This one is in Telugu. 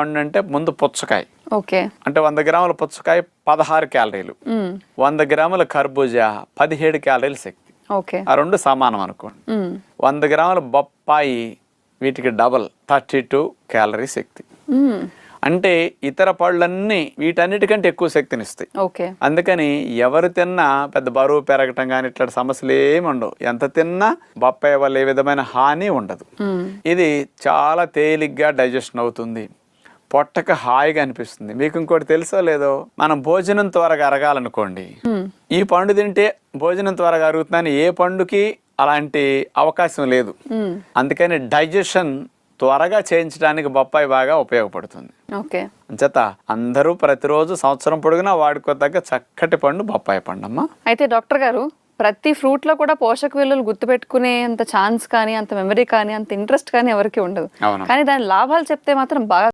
అంటే ముందు పుచ్చకాయ. ఓకే. అంటే వంద గ్రాముల పుచ్చకాయ పదహారు క్యాలరీలు. వంద గ్రాముల కర్బూజా పదిహేడు క్యాలరీల శక్తి. ఓకే. ఆ రెండు సమానం అనుకోండి. వంద గ్రాముల బొప్పాయి వీటికి డబల్ థర్టీ టూ క్యాలరీ శక్తి. అంటే ఇతర పళ్ళన్నీ వీటన్నిటికంటే ఎక్కువ శక్తినిస్తాయి. ఓకే. అందుకని ఎవరు తిన్నా పెద్ద బరువు పెరగటం కానీ ఇట్లాంటి సమస్యలు ఏమి ఉండవు. ఎంత తిన్నా బొప్పాయి వల్ల ఏ విధమైన హాని ఉండదు. ఇది చాలా తేలిగ్గా డైజెషన్ అవుతుంది. పొట్టకు హాయిగా అనిపిస్తుంది. మీకు ఇంకోటి తెలుసో లేదో? మనం భోజనం త్వరగా అరగాలనుకోండి. ఈ పండు తింటే భోజనం త్వరగా అరుగుతుందని ఏ పండుకి అలాంటి అవకాశం లేదు. అందుకని డైజెషన్ త్వరగా చేయించడానికి బొప్పాయి బాగా ఉపయోగపడుతుంది. ఓకే. అంచేత అందరూ ప్రతిరోజు సంవత్సరం పొడుగునా వాడుకోదగ్గ చక్కటి పండు బొప్పాయి పండు అమ్మా అయితే డాక్టర్ గారు ప్రతి ఫ్రూట్లో కూడా పోషక విలువలు గుర్తుపెట్టుకునే అంత ఛాన్స్ కానీ అంత మెమరీ కానీ అంత ఇంట్రెస్ట్ కానీ ఎవరికి ఉండదు. కానీ దాని లాభాలు చెప్తే మాత్రం బాగా